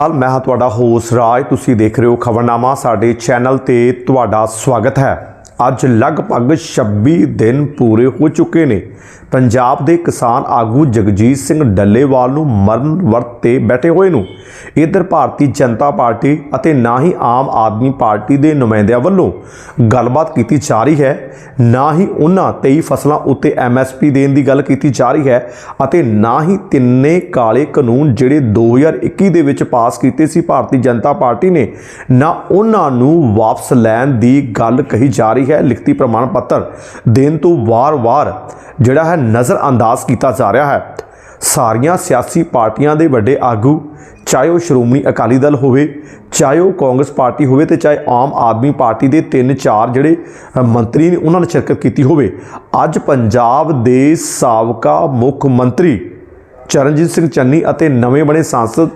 ਹਾਲ ਮੈਂ ਹਾਂ ਤੁਹਾਡਾ ਹੋਸਟ ਰਾਜ। ਤੁਸੀਂ ਦੇਖ ਰਹੇ ਹੋ ਖਬਰਨਾਮਾ। ਸਾਡੇ ਚੈਨਲ ਤੇ ਤੁਹਾਡਾ ਸਵਾਗਤ ਹੈ। ਅੱਜ ਲਗਭਗ 26 ਦਿਨ ਪੂਰੇ ਹੋ ਚੁੱਕੇ ਨੇ। ਪੰਜਾਬ ਦੇ ਕਿਸਾਨ ਆਗੂ ਜਗਜੀਤ ਸਿੰਘ ਡੱਲੇਵਾਲ ਨੂੰ ਮਰਨ ਵਰਤ ਤੇ ਬੈਠੇ ਹੋਏ ਨੂੰ। ਇਧਰ ਭਾਰਤੀ ਜਨਤਾ ਪਾਰਟੀ ਅਤੇ ਨਾ ਹੀ ਆਮ ਆਦਮੀ ਪਾਰਟੀ ਦੇ ਨੁਮਾਇੰਦਿਆਂ ਵੱਲੋਂ ਗੱਲਬਾਤ ਕੀਤੀ ਜਾ ਰਹੀ ਹੈ। ਨਾ ਹੀ ਉਹਨਾਂ 23 ਫਸਲਾਂ ਉੱਤੇ ਐਮਐਸਪੀ ਦੇਣ ਦੀ ਗੱਲ ਕੀਤੀ ਜਾ ਰਹੀ ਹੈ ਅਤੇ ਨਾ ਹੀ ਤਿੰਨੇ ਕਾਲੇ ਕਾਨੂੰਨ ਜਿਹੜੇ 2021 ਦੇ ਵਿੱਚ ਪਾਸ ਕੀਤੇ ਸੀ ਭਾਰਤੀ ਜਨਤਾ ਪਾਰਟੀ ਨੇ, ਨਾ ਉਹਨਾਂ ਨੂੰ ਵਾਪਸ ਲੈਣ ਦੀ ਗੱਲ ਕਹੀ ਜਾ ਰਹੀ ਹੈ ਲਿਖਤੀ ਪ੍ਰਮਾਣ ਪੱਤਰ ਦੇਣ ਤੋਂ ਵਾਰ-ਵਾਰ ਜਿਹੜਾ ਹੈ ਨਜ਼ਰ ਅੰਦਾਜ਼ ਕੀਤਾ ਜਾ ਰਿਹਾ ਹੈ। ਸਾਰੀਆਂ ਸਿਆਸੀ ਪਾਰਟੀਆਂ ਦੇ ਵੱਡੇ ਆਗੂ, ਚਾਹੇ ਉਹ ਸ਼੍ਰੋਮਣੀ ਅਕਾਲੀ ਦਲ ਹੋਵੇ, ਚਾਹੇ ਉਹ ਕਾਂਗਰਸ ਪਾਰਟੀ ਹੋਵੇ ਤੇ ਚਾਹੇ ਆਮ ਆਦਮੀ ਪਾਰਟੀ ਦੇ ਤਿੰਨ ਚਾਰ ਜਿਹੜੇ ਮੰਤਰੀ ਨੇ ਉਹਨਾਂ ਨੇ ਸ਼ਿਰਕਤ ਕੀਤੀ ਹੋਵੇ। ਅੱਜ ਪੰਜਾਬ ਦੇ ਸਾਬਕਾ ਮੁੱਖ ਮੰਤਰੀ ਚਰਨਜੀਤ ਸਿੰਘ ਚੰਨੀ ਅਤੇ ਨਵੇਂ ਬਣੇ ਸੰਸਦ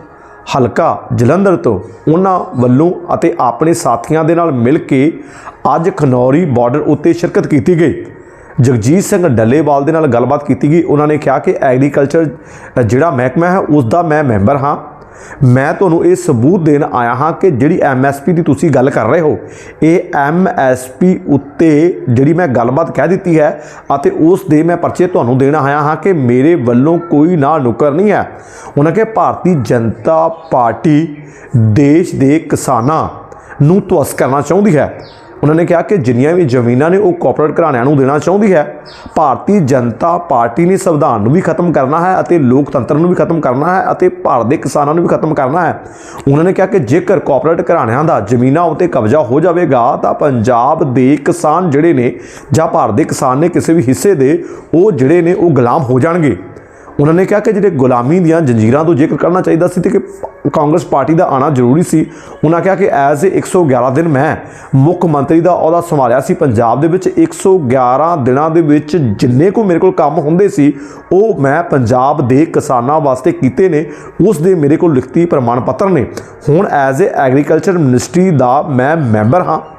ਹਲਕਾ ਜਲੰਧਰ ਤੋਂ ਉਹਨਾਂ ਵੱਲੋਂ ਅਤੇ ਆਪਣੇ ਸਾਥੀਆਂ ਦੇ ਨਾਲ ਮਿਲ ਕੇ ਅੱਜ ਖਨੌਰੀ ਬਾਰਡਰ ਉੱਤੇ ਸ਼ਿਰਕਤ ਕੀਤੀ ਗਈ। ਜਗਜੀਤ ਸਿੰਘ ਡੱਲੇਵਾਲ ਦੇ ਨਾਲ ਗੱਲਬਾਤ ਕੀਤੀ ਗਈ। ਉਹਨਾਂ ਨੇ ਕਿਹਾ ਕਿ ਐਗਰੀਕਲਚਰ ਜਿਹੜਾ ਮਹਿਕਮਾ ਹੈ ਉਸ ਦਾ ਮੈਂ ਮੈਂਬਰ ਹਾਂ। ਮੈਂ ਤੁਹਾਨੂੰ ਇਹ ਸਬੂਤ ਦੇਣ ਆਇਆ ਹਾਂ ਕਿ ਜਿਹੜੀ ਐਮਐਸਪੀ ਦੀ ਤੁਸੀਂ ਗੱਲ ਕਰ ਰਹੇ ਹੋ, ਇਹ ਐਮਐਸਪੀ ਉੱਤੇ ਜਿਹੜੀ ਮੈਂ ਗੱਲਬਾਤ ਕਹਿ ਦਿੱਤੀ ਹੈ ਅਤੇ ਉਸ ਦੇ ਮੈਂ ਪਰਚੇ ਤੁਹਾਨੂੰ ਦੇਣ ਆਇਆ ਹਾਂ ਕਿ ਮੇਰੇ ਵੱਲੋਂ ਕੋਈ ਨਾ ਨੁਕਰ ਨਹੀਂ ਹੈ। ਉਹਨਾਂ ਕਿ ਭਾਰਤੀ ਜਨਤਾ ਪਾਰਟੀ ਦੇਸ਼ ਦੇ ਕਿਸਾਨਾਂ ਨੂੰ ਤਵਸ ਕਰਨਾ ਚਾਹੁੰਦੀ ਹੈ। ਉਹਨਾਂ ਨੇ ਕਿਹਾ ਕਿ ਜਿੰਨੀਆਂ ਵੀ ਜ਼ਮੀਨਾਂ ਨੇ ਉਹ ਕਾਰਪੋਰੇਟ ਘਰਾਣਿਆਂ ਨੂੰ ਦੇਣਾ ਚਾਹੁੰਦੀ ਹੈ। ਭਾਰਤੀ ਜਨਤਾ ਪਾਰਟੀ ਨੇ ਸੰਵਿਧਾਨ ਨੂੰ ਵੀ ਖਤਮ ਕਰਨਾ ਹੈ ਅਤੇ ਲੋਕਤੰਤਰ ਨੂੰ ਵੀ ਖਤਮ ਕਰਨਾ ਹੈ ਅਤੇ ਭਾਰਤ ਦੇ ਕਿਸਾਨਾਂ ਨੂੰ ਵੀ ਖਤਮ ਕਰਨਾ ਹੈ। ਉਹਨਾਂ ਨੇ ਕਿਹਾ ਕਿ ਜੇਕਰ ਕਾਰਪੋਰੇਟ ਘਰਾਣਿਆਂ ਦਾ ਜ਼ਮੀਨਾਂ ਉੱਤੇ ਕਬਜ਼ਾ ਹੋ ਜਾਵੇਗਾ, ਤਾਂ ਪੰਜਾਬ ਦੇ ਕਿਸਾਨ ਜਿਹੜੇ ਨੇ ਜਾਂ ਭਾਰਤ ਦੇ ਕਿਸਾਨ ਨੇ ਕਿਸੇ ਵੀ ਹਿੱਸੇ ਦੇ ਉਹ ਜਿਹੜੇ ਨੇ ਉਹ ਗੁਲਾਮ ਹੋ ਜਾਣਗੇ। ਉਹਨਾਂ ਨੇ ਕਿਹਾ ਕਿ ਜਿਹੜੇ ਗੁਲਾਮੀ ਦੀਆਂ ਜੰਜੀਰਾਂ ਤੋਂ ਜ਼ਿਕਰ ਕਰਨਾ ਚਾਹੀਦਾ ਸੀ ਤੇ ਕਿ ਕਾਂਗਰਸ ਪਾਰਟੀ ਦਾ ਆਣਾ ਜ਼ਰੂਰੀ ਸੀ। ਉਹਨਾਂ ਕਿਹਾ ਕਿ ਐਜ਼ ਏ 111 ਦਿਨ ਮੈਂ ਮੁੱਖ ਮੰਤਰੀ ਦਾ ਅਹੁਦਾ ਸੰਭਾਲਿਆ ਸੀ। ਪੰਜਾਬ ਦੇ ਵਿੱਚ 111 ਦਿਨਾਂ ਦੇ ਵਿੱਚ ਜਿੰਨੇ ਕੋ ਮੇਰੇ ਕੋਲ ਕੰਮ ਹੁੰਦੇ ਸੀ, ਉਹ ਮੈਂ ਪੰਜਾਬ ਦੇ ਕਿਸਾਨਾਂ ਵਾਸਤੇ ਕੀਤੇ ਨੇ। ਉਸ ਦੇ ਮੇਰੇ ਕੋਲ ਲਿਖਤੀ ਪ੍ਰਮਾਣ ਪੱਤਰ ਨੇ। ਹੁਣ ਐਜ਼ ਏ ਐਗਰੀਕਲਚਰ ਮਿਨਿਸਟਰੀ ਦਾ ਮੈਂ ਮੈਂਬਰ ਹਾਂ।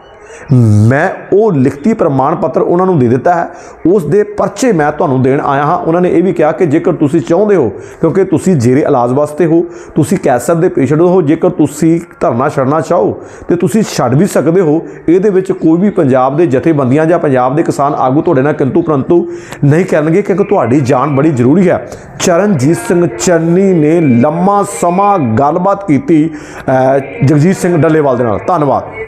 ਮੈਂ ਉਹ ਲਿਖਤੀ ਪ੍ਰਮਾਣ ਪੱਤਰ ਉਹਨਾਂ ਨੂੰ ਦੇ ਦਿੱਤਾ ਹੈ। ਉਸ ਦੇ ਪਰਚੇ ਮੈਂ ਤੁਹਾਨੂੰ ਦੇਣ ਆਇਆ ਹਾਂ। ਉਹਨਾਂ ਨੇ ਇਹ ਵੀ ਕਿਹਾ ਕਿ ਜੇਕਰ ਤੁਸੀਂ ਚਾਹੁੰਦੇ ਹੋ, ਕਿਉਂਕਿ ਤੁਸੀਂ ਜੇਰੇ ਇਲਾਜ ਵਾਸਤੇ ਹੋ, ਤੁਸੀਂ ਕੈਂਸਰ ਦੇ ਪੇਸ਼ੈਂਟ ਹੋ, ਜੇਕਰ ਤੁਸੀਂ ਧਰਨਾ ਛੱਡਣਾ ਚਾਹੋ, ਤੇ ਤੁਸੀਂ ਛੱਡ ਵੀ ਸਕਦੇ ਹੋ। ਇਹਦੇ ਵਿੱਚ ਕੋਈ ਵੀ ਪੰਜਾਬ ਦੇ ਜਥੇਬੰਦੀਆਂ ਜਾਂ ਪੰਜਾਬ ਦੇ ਕਿਸਾਨ ਆਗੂ ਤੁਹਾਡੇ ਨਾਲ ਕਿੰਤੂ ਪਰੰਤੂ ਨਹੀਂ ਕਰਨਗੇ, ਕਿਉਂਕਿ ਤੁਹਾਡੀ ਜਾਨ ਬੜੀ ਜ਼ਰੂਰੀ ਹੈ। ਚਰਨਜੀਤ ਸਿੰਘ ਚੰਨੀ ਨੇ ਲੰਮਾ ਸਮਾਂ ਗੱਲਬਾਤ ਕੀਤੀ ਜਗਜੀਤ ਸਿੰਘ ਡੱਲੇਵਾਲ ਦੇ ਨਾਲ। ਧੰਨਵਾਦ।